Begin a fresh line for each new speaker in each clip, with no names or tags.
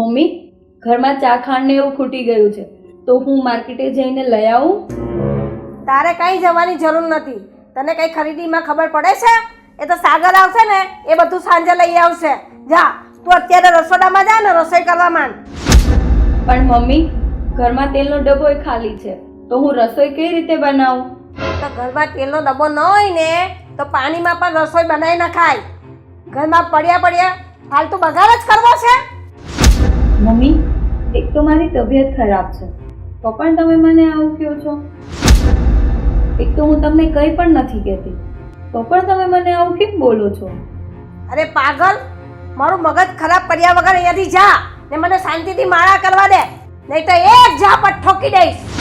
Mummy ઘરમાં ચા ખાંડ ને એવું ખૂટી ગયું છે તો હું માર્કેટે જઈને લઈ આવું?
તારે કાંઈ જવાની જરૂર નથી. તને કઈ ખરીદીમાં ખબર પડે છે? એ તો સાગર આવશે ને એ બધું સાંજે લઈ આવશે. જા તું અત્યારે રસોડામાં જા ને રસોઈ કરવા માંડ.
પણ મમ્મી ઘરમાં તેલનો ડબ્બો ખાલી છે તો હું રસોઈ કઈ રીતે બનાવું?
તો ઘરમાં તેલનો ડબ્બો ન હોય ને તો પાણીમાં પણ રસોઈ બનાવી નખાય. ઘરમાં પડ્યા પડ્યા ફાલતુ બગાડ જ કરવો છે?
મમ્મી, એક તો મારી તબિયત ખરાબ છે. તો પણ તમે મને આવું કહો છો? એક તો હું તમને કંઈ પણ નથી કહેતી. તો પણ તમે મને આવું કેમ બોલો છો?
અરે પાગલ, મારું મગજ ખરાબ કર્યા વગર અહીંયાથી જા ને મને શાંતિથી માળા કરવા દે. નહીં તો એક ઝાપટ ઠોકી દઈશ.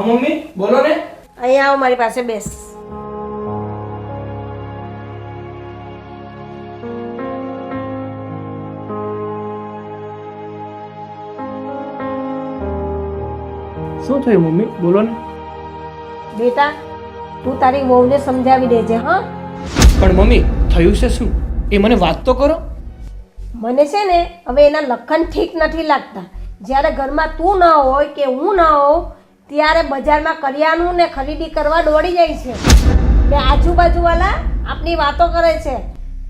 હા મમ્મી બોલો ને.
અહીંયા આવો મારી પાસે બેસ.
શું થયું મમ્મી? બોલો ને.
બેટા તું તારી વહુને સમજાવી દેજે હા?
પણ મમ્મી થયું છે શું? એ મને વાત તો કરો.
મને છે ને હવે એના લખન ઠીક નથી લાગતા. જ્યારે ઘરમાં તું ના હોય કે હું ના હોઉં ત્યારે બજારમાં કરિયાણું ને ખરીદી કરવા દોડી જાય છે. ને આજુબાજુવાળા આપની વાતો કરે છે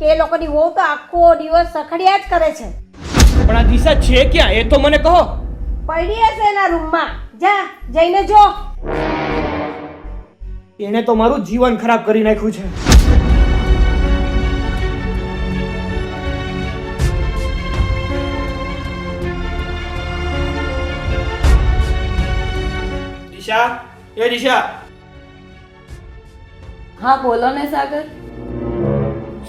કે એ લોકોની વહુ તો આખો દિવસ સખડિયા જ કરે છે.
પણ આ દિશા છે ક્યાં? એ તો મને કહો.
પડી હશે એના રૂમમાં. જા જઈને જો.
એણે તો મારું જીવન ખરાબ કરી નાખ્યું છે. દિશા એ દિશા.
હા બોલો ને સાગર.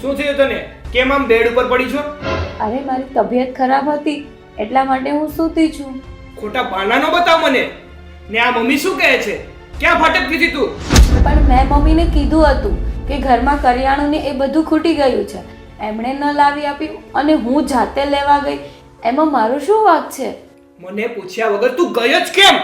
શું થયું તને? કેમ આમ બેડ ઉપર પડી છો?
અરે મારી તબિયત ખરાબ હતી એટલા માટે હું સૂતી છું.
ખોટા બહાના નો બતાવ મને. ને આ મમ્મી શું કહે છે? ક્યાં ભટકતી હતી તું?
પણ મેં મમ્મીને કીધું હતું કે ઘરમાં કરિયાણું ને એ બધું ખૂટી ગયું છે. એમણે ન લાવી આપ્યું અને હું જાતે લેવા ગઈ. એમાં મારું શું વાંક છે?
મને પૂછ્યા વગર તું ગયો જ કેમ?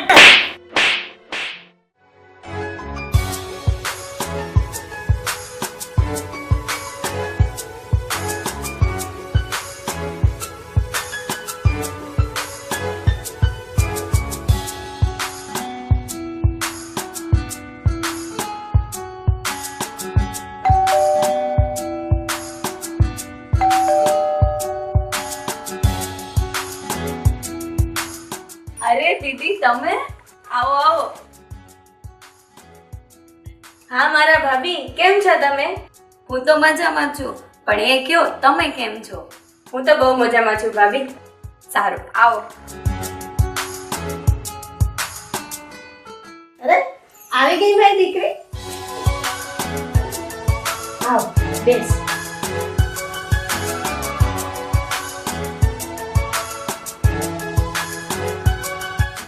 આવો આવો.
હા, મારા ભાભી, કેમ છો તમે?
હું તો મજામાં છું, પણ એ કયો, તમે કેમ છો?
હું તો બહુ મજામાં છું, ભાભી.
સારું, આવો.
અરે, આવી ગઈ મારી દીકરી? આવ, બેસ.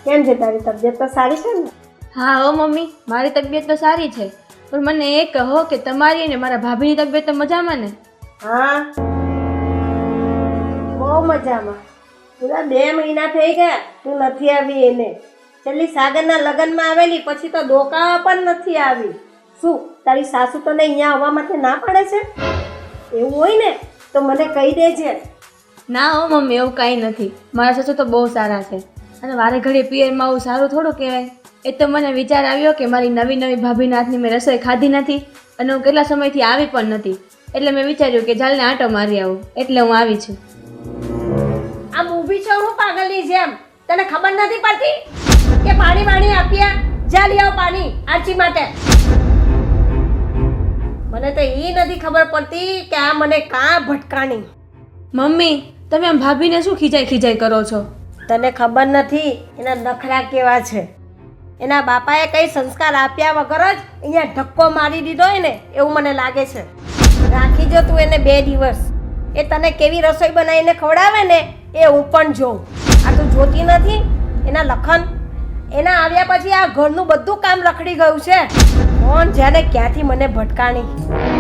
કેમ છે તારી તબિયત તો સારી છે ને?
હા હો મમ્મી મારી તબિયત તો સારી છે. પણ મને એ કહો કે તમારી અને મારા ભાભીની તબિયત તો મજામાં ને?
હા. બહુ મજામાં. પૂરા બે મહિના થઈ ગયા તું નથી આવી એને. છેલ્લી સાગરના લગ્નમાં આવેલી પછી તો દોકાવા પણ નથી આવી. શું તારી સાસુ તને અહીંયા આવવા માટે ના પાડે છે? એવું હોય ને તો મને કહી દેજે.
ના હો મમ્મી એવું કાંઈ નથી. મારા સાસુ તો બહુ સારા છે. અને વારે ઘડીએ પિયરમાં આવું સારું થોડું કહેવાય. એ તો મને વિચાર આવ્યો કે મારી નવી નવી ભાભીના હાથની મેં રસોઈ ખાધી નથી અને હું કેટલા સમયથી આવી પણ નથી. એટલે મેં વિચાર્યું કે ચાલને આંટો મારી આવું. એટલે હું આવી છું.
આમ ઊભી છો હું પાગલની જેમ. તને ખબર નથી પડતી કે પાણી વાણી આપ્યા જા લઈ આવ પાણી આરચી માટે. મને તો એ નથી ખબર પડતી કે આ મને કાં ભટકાણી.
મમ્મી તમે આમ ભાભીને શું ખીજાઈ ખીજાઈ કરો છો?
તને ખબર નથી એના નખરા કેવા છે? એના બાપાએ કઈ સંસ્કાર આપ્યા વગર જ અહીંયા ધક્કો મારી દીધો હોય ને એવું મને લાગે છે. રાખી જો તું એને બે દિવસ. એ તને કેવી રસોઈ બનાવીને ખવડાવે ને, એ હું પણ જોઉં. આ તું જોતી નથી? એના લખન? એના આવ્યા પછી આ ઘરનું બધું કામ રખડી ગયું છે? કોણ જ્યારે ક્યાંથી મને ભટકાણી?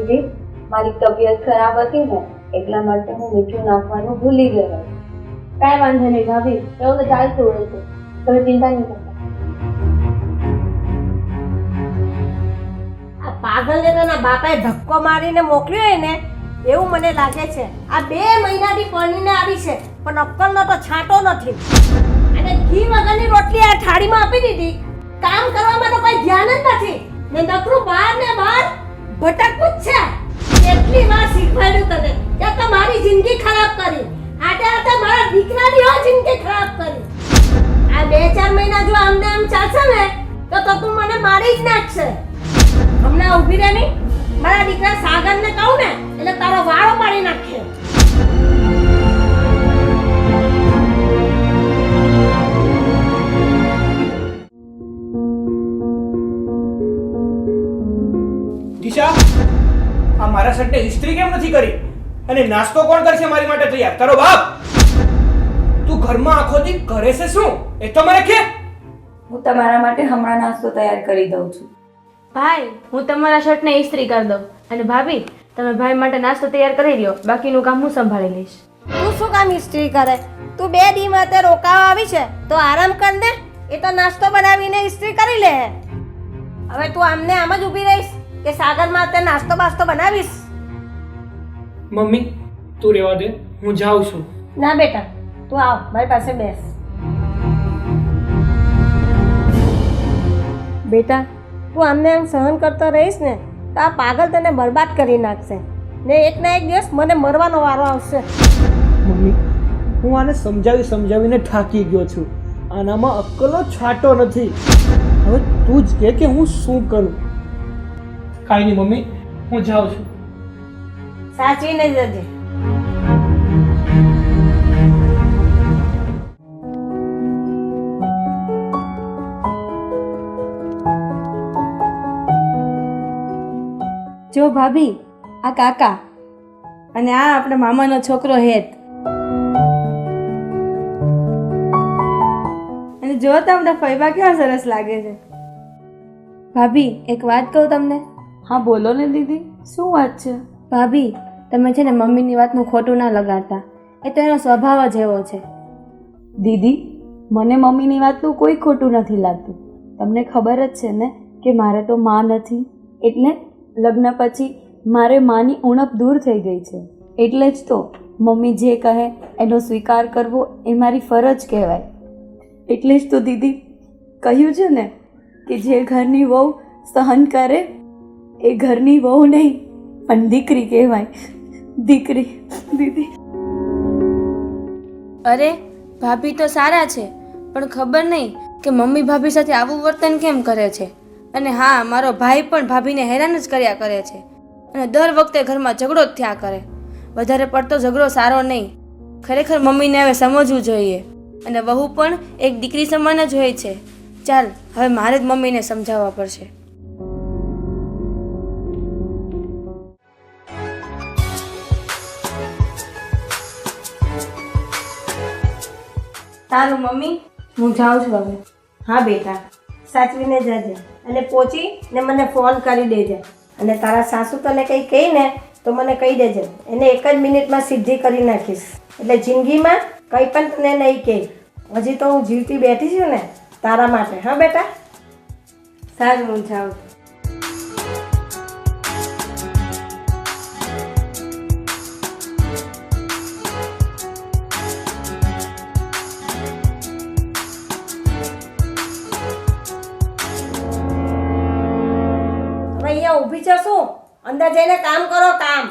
સોરી મારી તબિયત ખરાબ હતી ને, એટલા માટે હું મીઠું નાખવાનું ભૂલી ગયો.
કાંઈ વાંધો નહીં ભાભી, એવું તો ચાલતું હોય છે. તમે ચિંતા નહીં કરતા.
પાગલને તેના બાપાએ ધક્કો મારીને મોકલ્યો હોય ને, એવું મને લાગે છે. આ બે મહિનાથી પરણીને આવી છે, પણ અક્કલનો તો છાંટો નથી. અને ઘી વગરની રોટલી આ થાળીમાં આપી દીધી. કામ કરવામાં તો કોઈ ધ્યાન જ નથી. ને નકરું બહાર ને બહાર ભટકવું જ છે. કેટલી વાર શીખવાડ્યું તને? કે તો મારી જિંદગી ખરાબ કરી. આટે આટે મારા દીકરાની હો જિંદગી ખરાબ કરી. આ બે ચાર મહિના જો આમને આમ ચાલશે ને, તો તો તું મને મારી જ નાખશે. હમણાં ઊભી રહે મારા દીકરા સાગરને કહું ને, એટલે તારો વાળો પાડી નાખે.
શર્ટને ઇસ્ત્રી કેમ નથી કરી? અને નાસ્તો કોણ કરશે મારી માટે તૈયાર? તારો બાપ! તું ઘરમાં આખો દી કરે છે શું? એ તો મને કે!
હું તમારા માટે હમણાં નાસ્તો તૈયાર કરી દઉં છું.
ભાઈ હું તમારા શર્ટને ઇસ્ત્રી કરી દઉં. અને ભાભી તમે ભાઈ માટે નાસ્તો તૈયાર કરી લ્યો. બાકીનું કામ હું સંભાળી લઈશ.
તું શું કામ ઇસ્ત્રી કરે? તું બે દી માટે રોકાવા આવી છે તો આરામ કર દે એ તો નાસ્તો બનાવીને ઇસ્ત્રી કરી લે. હવે તું આમને આમ જ ઊભી રહીશ. કે સાગરમાં માટે નાસ્તો બાસ્તો બનાવીશ?
મમ્મી તું રહેવા દે. હું જાઉં છું.
ના બેટા તું આવ. મારી પાસે બેસ. બેટા તું આમને આમ સહન કરતો રહીશ ને તો આ પાગલ તને બરબાદ કરી નાખશે. ને એક ના એક દિવસ મને મરવાનો વારો આવશે.
મમ્મી હું આને સમજાવી સમજાવીને થાકી ગયો છું. આનામાં અક્કલો છાંટો નથી. હવે તું જ કે હું શું કરું? કાંઈ નહીં મમ્મી હું જાઉં છું.
સાચવીને જજે.
જો ભાભી આ કાકા અને આ આપણા મામાનો છોકરો હેત. અને જો તમને ફૈબા કેવા સરસ લાગે છે. ભાભી એક વાત કહું તમને?
હા બોલો ને દીદી શું વાત છે?
ભાભી તમે છે ને મમ્મીની વાતનું ખોટું ના લગાડતા. એ તો એનો સ્વભાવ જ એવો છે.
દીદી મને મમ્મીની વાતનું કોઈ ખોટું નથી લાગતું. તમને ખબર જ છે ને કે મારે તો માં નથી. એટલે લગ્ન પછી મારે માની ઉણપ દૂર થઈ ગઈ છે. એટલે જ તો મમ્મી જે કહે એનો સ્વીકાર કરવો એ મારી ફરજ કહેવાય. એટલે જ તો દીદી કહ્યું છે ને કે જે ઘરની વહુ સહન કરે એ ઘરની વહુ નહીં, પણ દીકરી કહેવાય. દીકરી, દીદી.
અરે, ભાભી તો સારા છે, પણ ખબર નહીં કે મમ્મી ભાભી સાથે આવું વર્તન કેમ કરે છે? અને હા, મારો ભાઈ પણ ભાભીને હેરાન જ કર્યા કરે છે. અને દર વખતે ઘરમાં ઝઘડો જ થયા કરે. વધારે પડતો ઝઘડો સારો નહીં. ખરેખર મમ્મીને હવે સમજવું જોઈએ. અને વહુ પણ એક દીકરી સમાન જ હોય છે. ચાલ, હવે મારે જ મમ્મીને સમજાવવા પડશે.
સારું મમ્મી?
હું જાઉં છું હવે.
હા, બેટા. સાચવીને જજે. અને પહોંચી ને મને ફોન કરી દેજે. અને તારા સાસુ તને કંઈ કહે ને, તો મને કહી દેજે. એને એક જ મિનિટમાં સિદ્ધિ કરી નાખીશ. એટલે જિંદગીમાં કંઈ પણ તને નહીં કહે. હજી તો હું જીવતી બેઠી છું ને તારા માટે. હા, બેટા?
સારું, હું જાઉં
ઊભી છો શું અંદર જઈને કામ કરો, કામ.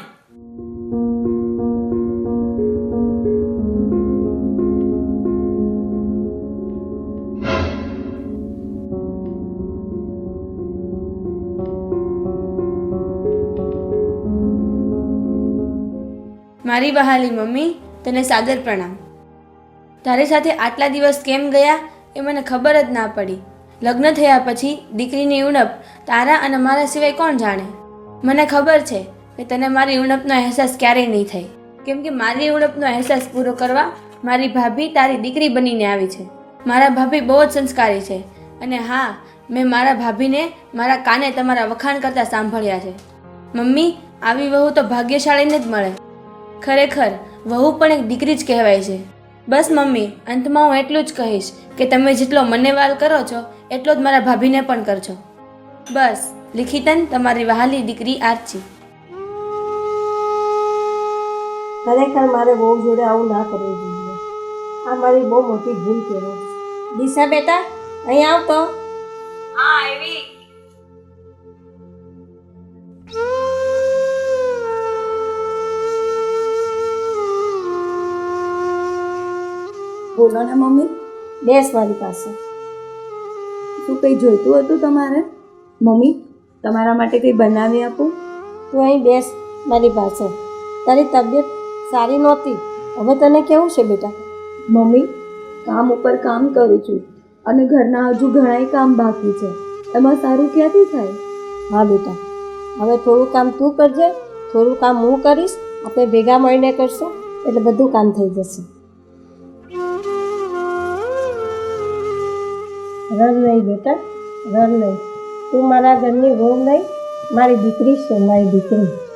મારી બહાલી મમ્મી, તને સાદર પ્રણામ. તારી સાથે આટલા દિવસ કેમ ગયા એ મને ખબર જ ના પડી. લગ્ન થયા પછી દીકરીની ઉણપ તારા અને મારા સિવાય કોણ જાણે? મને ખબર છે કે તને મારી ઉણપનો અહેસાસ ક્યારેય નહીં થાય. કેમ કે મારી ઉણપનો અહેસાસ પૂરો કરવા મારી ભાભી તારી દીકરી બનીને આવી છે. મારા ભાભી બહુ જ સંસ્કારી છે અને હા, મેં મારા ભાભીને મારા કાને તમારા વખાણ કરતા સાંભળ્યા છે. મમ્મી, આવી વહુ તો ભાગ્યશાળીને જ મળે. ખરેખર, વહુ પણ એક દીકરી જ કહેવાય છે. બસ મમ્મી અંતમાં હું એટલું જ કહીશ કે તમે જેટલો મને વાલ કરો છો એટલો જ મારા ભાભીને પણ કરજો. બસ લિખિતન તમારી વહાલી દીકરી આરચી.
ખરેખર મારે બહુ જોડે આવું ના કરવું જોઈએ. આ મારી બહુ મોટી ભૂલ કહેવાય દિશા બેટા અહીં આવતો.
હા એવી
બોલો ને મમ્મી?
બેસ મારી પાસે.
શું કંઈ જોઈતું હતું તમારે? મમ્મી તમારા માટે કંઈ બનાવી આપું?
તું અહીં બેસ મારી પાસે. તારી તબિયત સારી નહોતી. હવે તને કેવું છે બેટા?
મમ્મી કામ ઉપર કામ કરું છું અને ઘરના હજુ ઘણાય કામ બાકી છે. એમાં સારું ક્યાંથી થાય?
હા બેટા. હવે થોડું કામ તું કરજે થોડું કામ હું કરીશ આપણે ભેગા મળીને કરશું એટલે બધું કામ થઈ જશે. રન નહીં બેટા રન નહીં. તું મારા ઘરની વહુ નહીં, મારી દીકરી છે, મારી દીકરી.